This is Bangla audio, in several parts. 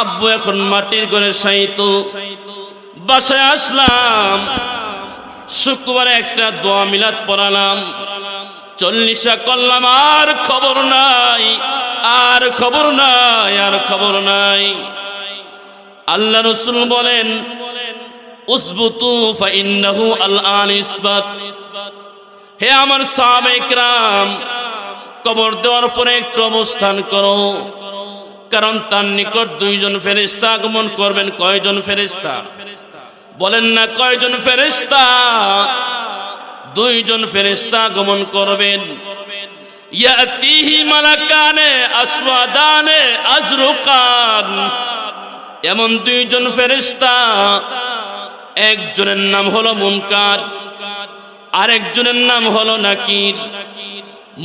আব্বু এখন মাটির ঘরে সাইত বাসায় আসলাম, শুক্রবারে একটা দোয়া মিলাদ পড়ালাম। চল্লিশা করলাম, আর খবর নাই, আর খবর নাই, আর খবর নাই। আল্লাহ রসুল বলেন হে আমার সাহাবেকরাম কবর দেওয়ার পরে একটু অবস্থান করো। কারণ তার নিকট দুইজন ফেরেস্তা আগমন করবেন। কয়জন ফেরেস্তা বলেন না কয়জন ফেরেস্তা দুইজন ফেরেস্তা আগমন করবেন। ইয়াতিহি এমন দুইজন ফেরেস্তা একজনের নাম হলো মুনকার, আরেকজনের নাম হলো নাকির।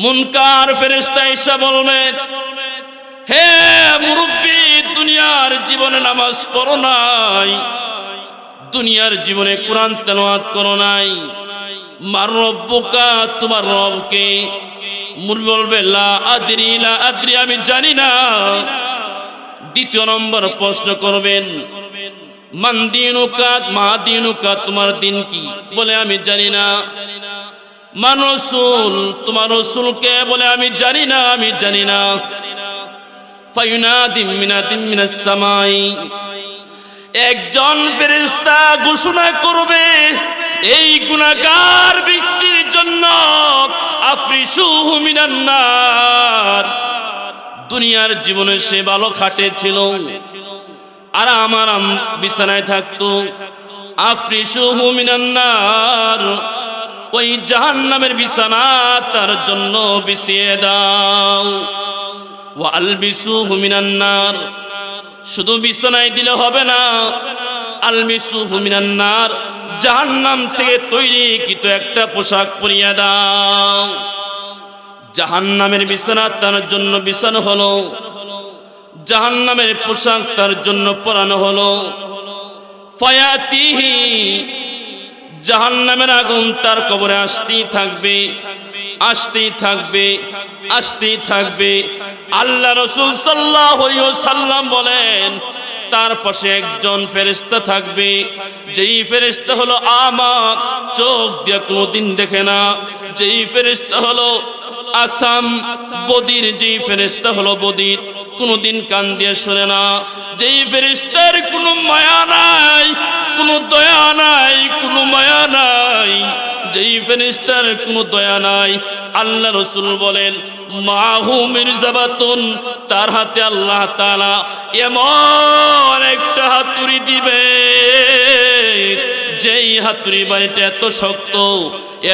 মুনকার ফেরেস্তা এসা বলবেন হে মুরব্বী, দুনিয়ার জীবনে নামাজ পড়ো নাই। দুনিয়ার জীবনে কোরআন তেলাওয়াত করো নাই। মার রব্বুকা, তোমার রবকে। আদরি, লা আমি জানি না। দ্বিতীয় নম্বর প্রশ্ন করবেন, মান দিনুকা, মা দিনুকা, তোমার দিন কি? বলে, আমি জানি না। মান রসুল, তোমার রসুলকে? বলে, আমি জানি না, আমি জানি না। একজন ফেরেশতা ঘোষণা করবে, এই গুণাকার ব্যক্তির জন্য দুনিয়ার জীবনে সে ভালো খাটে ছিল আর আমার বিছানায় থাকতো। আফরিসুহু মিনান নার, ওই জাহান্নামের বিছানা তার জন্য বিছিয়ে দাও। আলবিসুহু মিনান শুধু বিছানায় দিলে হবে না, আলবিসুহু মিনান নার জাহান্নাম থেকে তৈরি কিন্তু একটা পোশাক পরিয়ে দাও। জাহান্নামের বিছানা তার জন্য বিছানো হলো। জাহান্নামের পোশাক তার জন্য পরানো হলো। ফায়াতিহি, জাহান্নামের আগুন তার কবরে আসতেই থাকবে। আসতেই থাকবে আসতেই থাকবে। আল্লাহ রসুল সাল্লাহ সাল্লাম বলেন, তার পাশে একজন ফেরেস্তা থাকবে। যেই ফেরেস্তা হলো আমার চোখ দিয়ে কোনোদিন দেখে না। যেই ফেরেস্তা হলো আসাম, বদির। যেই ফেরেস্তা হলো বদির, কোনোদিন কান দিয়ে শোনে না। যেই ফেরিস্তার কোনো মায়া নাই, কোনো দয়া নাই, কোনো মায়া নাই। যেই ফেরিস্তার কোনো দয়া নাই, আল্লাহ রসুল বলেন, মাহু মির্জাবাতুন তার হাতে আল্লাহ তালা এমন একটা হাতুড়ি দিবে। যেই হাতুড়ি বাড়িটা এত শক্ত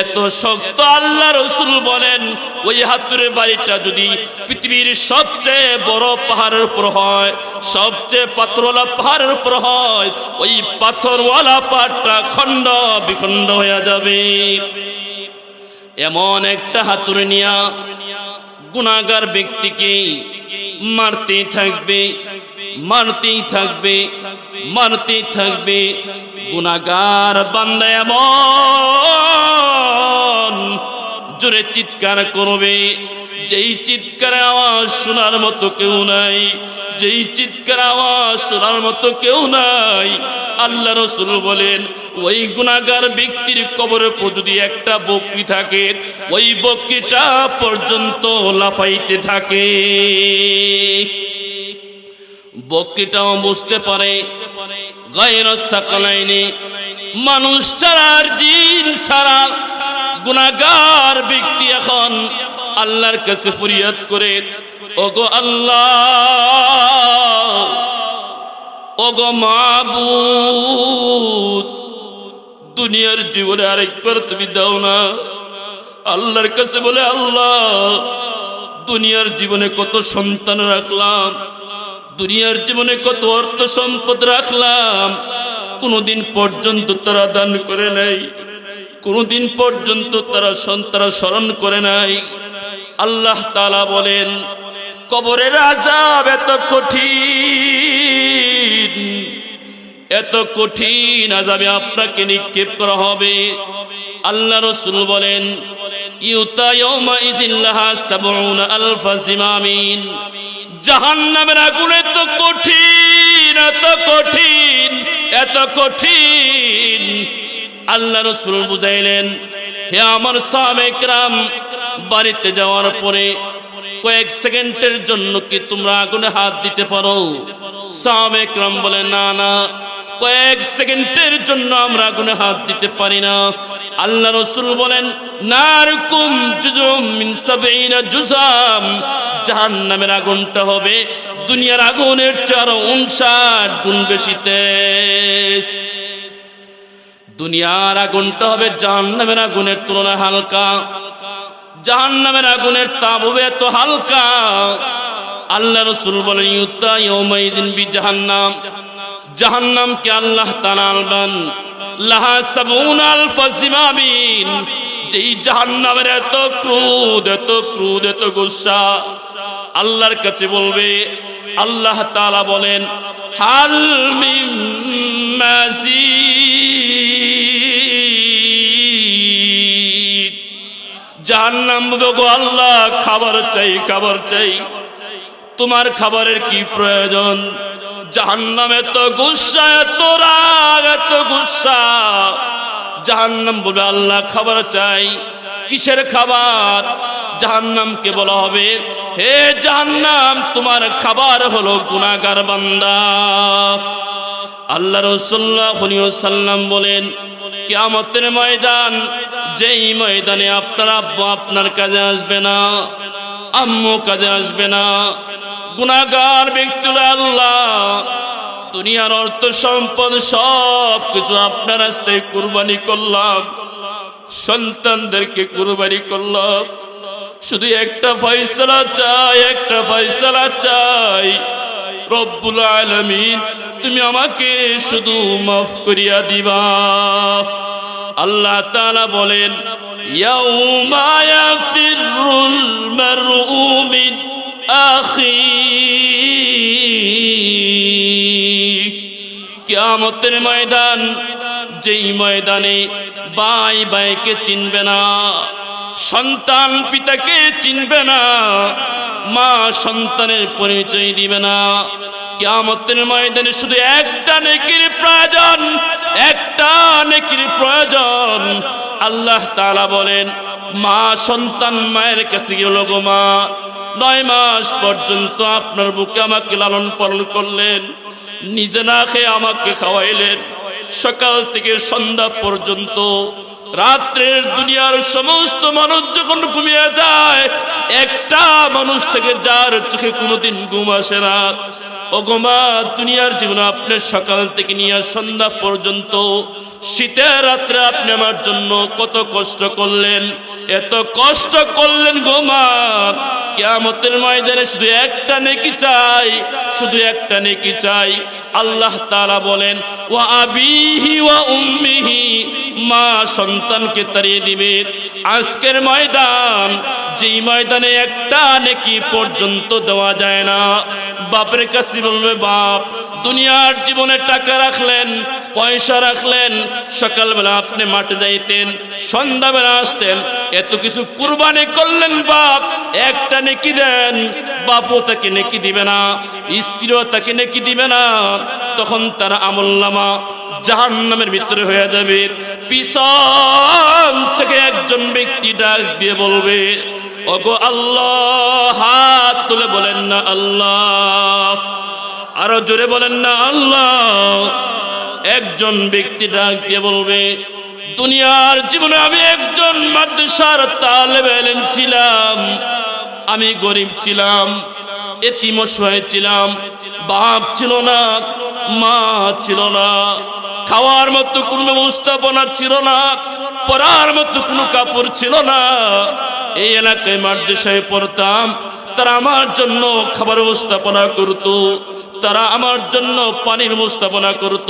এত শক্ত আল্লাহ রসুল বলেন, ওই হাতুড়ির বাড়িটা যদি পৃথিবীর সবচেয়ে বড় পাহাড়ের উপর হয়, সবচেয়ে পাথরওয়ালা পাহাড়ের উপর হয়, ওই পাথরওয়ালা পাহাড়টা খণ্ড বিখণ্ড হয়ে যাবে। এমন একটা হাতুড়ি নিয়া গুণাগার ব্যক্তিকে মারতেই থাকবে মারতেই থাকবে মারতেই থাকবে গুণাগার বান্দা এমন জোরে চিৎকার করবে, যেই চিৎকার আওয়াজ শোনার মতো কেউ নাই, যেই চিৎকার আওয়াজ শোনার মতো কেউ নাই। আল্লাহ রসুল বলেন, ওই গুণাগার ব্যক্তির উপর যদি একটা বকরি থাকে, ওই বকরিটা পর্যন্ত লাফাইতে থাকে। বকরিটাও বুঝতে পারে মানুষ ছাড়া আর জিন ছাড়া গুণাগার ব্যক্তি এখন আল্লাহর কাছে ফরিয়াদ করে, ওগো আল্লাহ, ওগো মাবুদ, দুনিয়ার জীবনে আরেকবার তুমি দাও না। আল্লাহর কাছে বলে, আল্লাহ, দুনিয়ার জীবনে কত সন্তান রাখলাম দুনিয়ার জীবনে কত অর্থ সম্পদ রাখলাম, কোনোদিন পর্যন্ত তারা দান করে নাই, কোনোদিন পর্যন্ত তারা সন্তারা স্মরণ করে নাই। আল্লাহ তালা বলেন, কবরের আজাব এত কঠিন এত কঠিন আজাবে আপনাকে নিক্ষেপ করা হবে। আল্লাহ রসুল বলেন, ইউতা ইয়াউমা ইজিল্লাহা জিমামিন জাহান্নামের আগুন এত কঠিন। কঠিন আল্লাহ রসুল বুঝাইলেন, হে আমার সাবেকরাম বাড়িতে যাওয়ার পরে কয়েক সেকেন্ডের জন্য কি তোমরা আগুনে হাত দিতে পারো? সাবেকরাম বলে, না না, কয়েক সেকেন্ডের জন্য আমরা আগুনে হাত দিতে পারি না। আল্লাহ রসুল বলেন, নারকুম জুজুম মিন সাবঈনা জুজাম, জাহান্নামের আগুনটা হবে দুনিয়ার আগুনের চার উনষাট গুণ বেশি তেজ। দুনিয়ার আগুনটা হবে জাহান্নামের আগুনের তুলনায় হালকা। জাহান্নামের আগুনের তাপ হবে এত হালকা। আল্লাহ রসুল বলেন, ইউতা ইয়ৌমাইদিন বি জাহান্নাম জাহান্নামকে আল্লাহ তাআলা আলবান লাহা সাবুন আলফা জিমাবিন যেই জাহান্নামের এত ক্রোধ এত ক্রোধ এত গুসা আল্লাহর কাছে বলবে আল্লাহ তাআলা বলেন হাল মিন মাজিদ জাহান্নাম বলবে, আল্লাহ খাবার চাই খাবার চাই। তোমার খাবারের কি প্রয়োজন? জাহান্নাম এত গুসা এত রাগ এত গুসা। জাহান্নাম বলবে আল্লাহ খাবার চাই। কিসের খাবার? জাহান্নামকে বলা হবে। হে জাহান্নাম, তোমার খাবার হলো গুনাগার বান্দা। আল্লাহ সাল্লাম বলেন, কিয়ামতের ময়দান, যেই ময়দানে আপনার আব্বু আপনার কাজে আসবে না, আম্মু কাজে আসবে না গুনাগার ব্যক্তিরা আল্লাহ, দুনিয়ার অর্থ সম্পদ সব কিছু আপনার রাস্তায় কুরবানি করলাম, সন্তানদেরকে কুরবানি করলাম শুধু একটা ফয়সলা চাই, একটা ফয়সলা চাই। রব্বুল আলামিন, তুমি আমাকে শুধু মাফ করিয়া দিবা। আল্লাহ তালা বলেন কিয়ামতের ময়দান, যেই ময়দানে বাই বাইকে চিনবে না। সন্তান পিতাকে চিনবে না, মা সন্তানের পরিচয় দিবে না। কিয়ামতের ময়দানে শুধু একটা নেকির প্রয়োজন, একটা নেকির প্রয়োজন। আল্লাহ তাআলা বলেন, মা সন্তান মায়ের কাছে গেল গো মা, নয় মাস পর্যন্ত আপনার বুকে আমাকে লালন পালন করলেন, নিজে না খেয়ে আমাকে খাওয়াইলেন। সকাল থেকে সন্ধ্যা পর্যন্ত রাত্রের দুনিয়ার সমস্ত মানুষ যখন ঘুমিয়ে যায়, একটা মানুষ থেকে যার চোখে কোনোদিন ঘুম আসে না। ও গোমা দুনিয়ার জীবনে আপনি সকাল থেকে নিয়ে সন্ধ্যা পর্যন্ত শীতের রাত্রে আপনি আমার জন্য কত কষ্ট করলেন, এত কষ্ট করলেন গোমা কিয়ামতের ময়দানে শুধু একটা নেকি চাই, শুধু একটা নেকি চাই। আল্লাহ তাআলা বলেন, ওয়া আবিহি ওয়া উম্মিহি মা সন্তানকে তাড়িয়ে দিবে। আজকের ময়দান, যেই ময়দানে একটা নেকি পর্যন্ত দেওয়া যায় না। বাপের কাছে বলবে, বাপ, দুনিয়ার জীবনে টাকা রাখলেন, পয়সা রাখলেন, সকালবেলা আপনি মাঠে যাইতেন, সন্ধ্যাবেলা আসতেন, এত কিছু কুরবানি করলেন, বাপ, একটা নেকি দেন, বাপও তাকে নেকি দিবে না, স্ত্রীও তাকে নেকি দিবে না, তখন তার আমল্লামা জাহান নামের ভিতরে হয়ে যাবে। পিছন থেকে একজন ব্যক্তি ডাক দিয়ে বলবে, ওগো আল্লাহ, হাত তুলে বলেন না, আল্লাহ। আরও জোরে বলেন না, আল্লাহ। একজন ব্যক্তি ডাক দিয়ে বলবে, দুনিয়ার জীবনে আমি একজন মাদ্রাসার তালেব এলেম ছিলাম। আমি গরিব ছিলাম, এতিম অসহায় ছিলাম বাপ ছিল না, মা ছিল না। খাওয়ার মতো কোনো ব্যবস্থাপনা ছিল না, পরার মতো কোনো কাপড় ছিল না। এই এলাকায় মাদ্রাসায় পড়তাম, তারা আমার জন্য খাবার ব্যবস্থাপনা করত, তারা আমার জন্য পানির ব্যবস্থাপনা করত।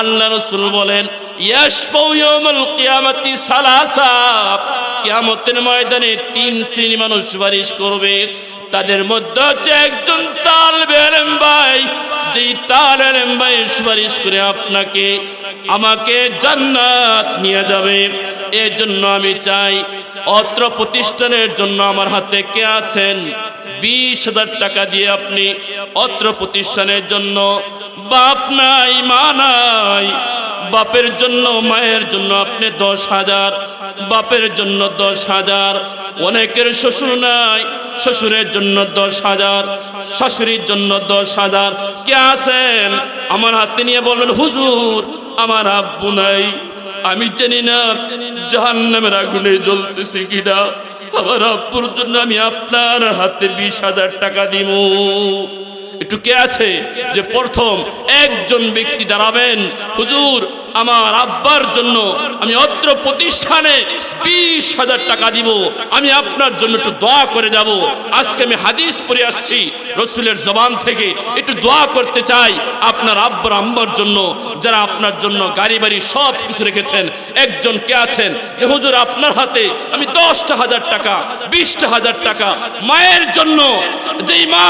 আল্লাহ রসুল বলেন কিয়ামতের ময়দানে তিন শ্রেণি মানুষ সুপারিশ করবে। তাদের মধ্যে হচ্ছে একজন তাল বেলেম ভাই। যেই তাল এলেম ভাই সুপারিশ করে আপনাকে, আমাকে জান্নাত নিয়ে যাবে। এর জন্য আমি চাই অত্র প্রতিষ্ঠানের জন্য আমার হাতে কে আছেন? বিশ হাজার টাকা দিয়ে আপনি অত্র প্রতিষ্ঠানের জন্য বাপ নাই, মা নাই। বাপের জন্য, মায়ের জন্য আপনি দশ হাজার, বাপের জন্য দশ হাজার। অনেকের শ্বশুর নাই। শ্বশুরের জন্য দশ হাজার, শাশুড়ির জন্য দশ হাজার। কে আছেন? আমার হাতে নিয়ে বলবেন, হুজুর, আমার আব্বু নাই। আমি জানি না জাহান নামের আগুনে জ্বলতেছি কিনা। আমার আব্বুর জন্য আমি আপনার হাতে বিশ হাজার টাকা দিব। একটু কে আছে? যে প্রথম একজন ব্যক্তি দাঁড়াবেন, হুজুর, আমার আব্বার জন্য আমি অত্র প্রতিষ্ঠানে বিশ হাজার টাকা দিব, আমি আপনার জন্য একটু দোয়া করে যাব। আজকে আমি হাদিস পড়ে আসছি, রসুলের জবান থেকে। একটু দোয়া করতে চাই, আপনার আব্বার আম্বার জন্য, যারা আপনার জন্য গাড়ি বাড়ি সব কিছু রেখেছেন। একজন কে আছেন? যে, হুজুর, আপনার হাতে আমি দশটা হাজার টাকা, বিশটা হাজার টাকা মায়ের জন্য, যেই মা